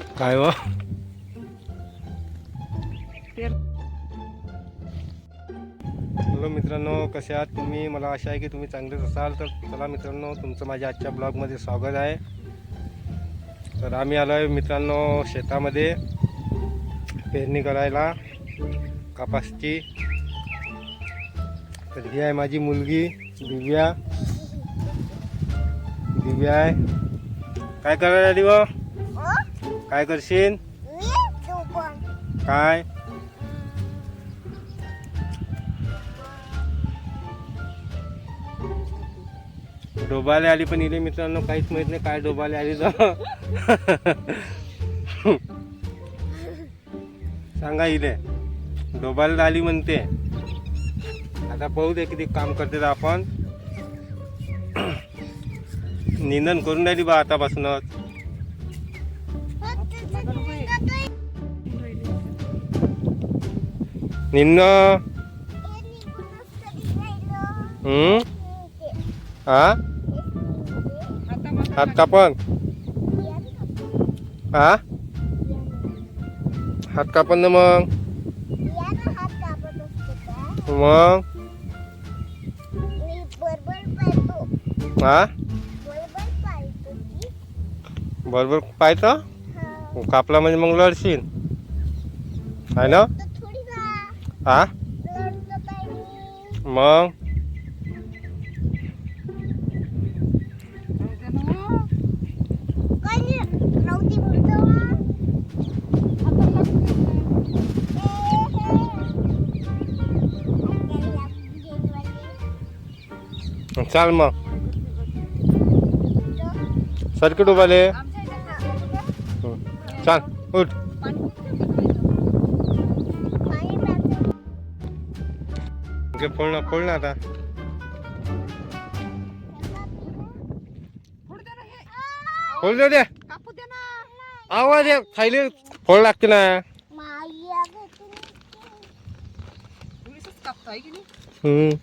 काय वा? हॅलो मित्रांनो कसे आहात तुम्ही? मला आशा आहे की तुम्ही चांगलेच असाल. तर चला मित्रांनो तुमचं माझ्या आजच्या ब्लॉगमध्ये स्वागत आहे. तर आम्ही आलो आहे मित्रांनो शेतामध्ये पेरणी करायला कपासची. तर ही आहे माझी मुलगी दिव्या. दिव्या आहे. काय करायला आली काय करशील? काय? डोबाले आली पण इथे मित्रांनो काहीच माहीत नाही काय डोबाले आली तर. सांगा इथे. डोबाला आली म्हणते. आता पाहू दे किती काम करते आपण. निंदन करून राहिली बा आतापासूनच. निन्न हम्म हा हात कापण हा हात कापण ना मग मग हा बरोबर पाहतं कापला म्हणजे मग लढशील आहे ना हा? मग? चाल मग. सर्किट उभाले चाल उठ. फोड ना फोड ना आता. फोड दे आवाज खायले फोड लागते ना. हम्म.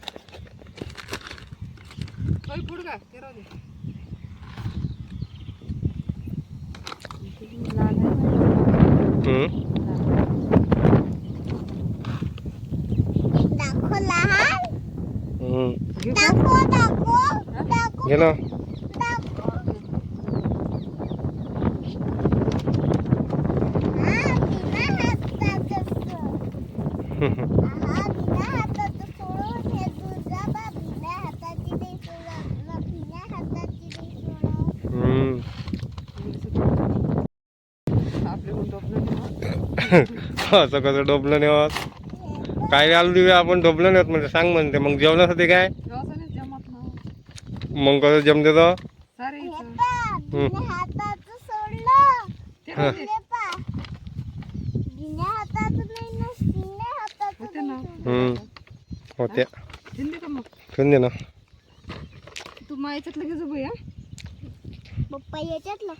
हम्म हम्म घे ना कसं डोबलं नाही होत काय आलो दिवे आपण डोबलं नाही होत म्हणजे सांग म्हणते. मग जेवणासाठी काय? मग कसं जमते तर हा. होते मग? ठेवून दे ना. तू मायाच्यात लगेच उभं या पप्पा याच्यातलं.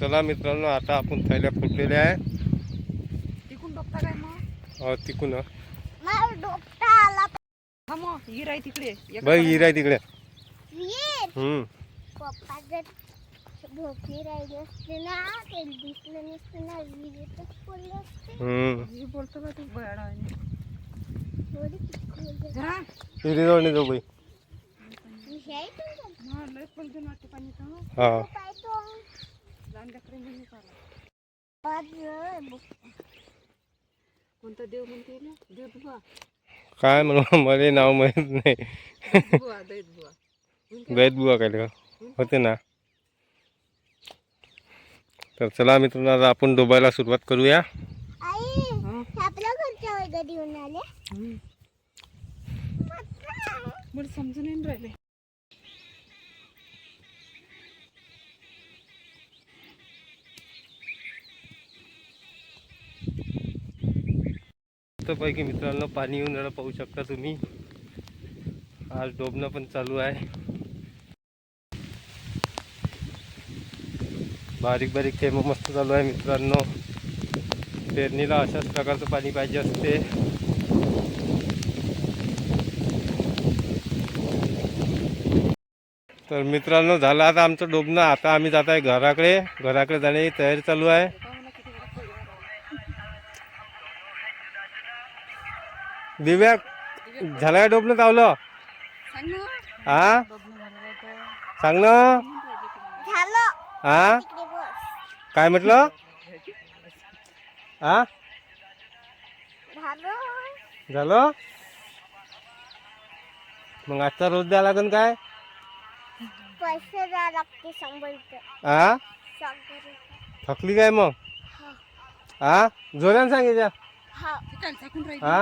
चला मित्रांनो आता आपण थैल्या फुटलेल्या आहे. तिकून हा. बघ हिरा आहे तिकडे. हम्म. हिरीजवळ नाही जाऊ बाई. हे कोणता देव म्हणते ना? देव बुवा काय म्हणू मला नाव माहीत नाही. बुवा दैत बुवा गैत बुवा काय का होते ना. तर चला मित्रांनो आता आपण डोबायला सुरुवात करूया. आई हा हे आपल्या घरच्या वय कधी येऊन आले हम्म. मला समजून येऊन राहिले पैकी मित्रांनो पाणी येऊन जरा पाहू शकता तुम्ही. आज डोबणं पण चालू आहे. बारीक बारीक थेंब मस्त चालू आहे मित्रांनो. पेरणीला अशाच प्रकारचं पाणी पाहिजे असते. तर मित्रांनो झालं आता आमचं डोबणं. आता आम्ही जात आहे घराकडे. घराकडे जाण्याची तयारी चालू आहे. दिव्या झालं काय डोबणं चावलं? हा. सांग ना झालं. हा? काय म्हटलं? हा? झालं. झालं? मग आजचा रोज द्या लागेल काय? पैसे द्यावं लागते शंभर हा? थकली काय मग? हा. जोरान सांगायच्या हा.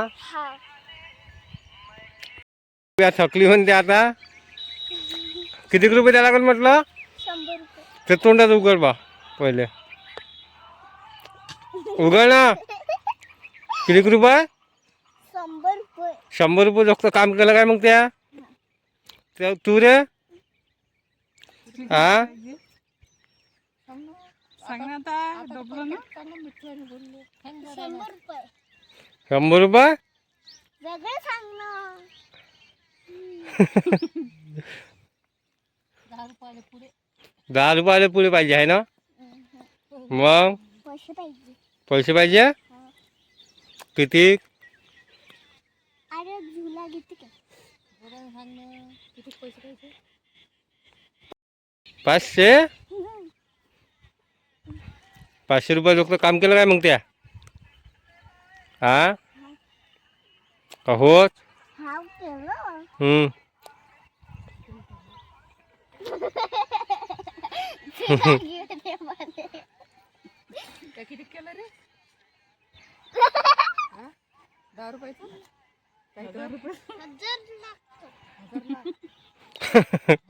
थकली म्हणते आता. किती रुपये द्या लागेल म्हटलं? ते तोंडात उघड बा पहिले. उघड ना. किती रुपये? शंभर रुपये. जोगतं काम केलं काय मग त्या? तू रे. हा शंभर रुपये शंभर रुपये वेगळं सांग ना दहा रुपयाला पुढे पाहिजे आहे ना? मग? पैसे पाहिजे. किती? पाचशे? पाचशे रुपये जोगतं काम केलं काय मग त्या? हा? हा. हम्म झुला घेऊ दे मला. काय किती केलं रे? दहा रुपयाचं दहा रुपये.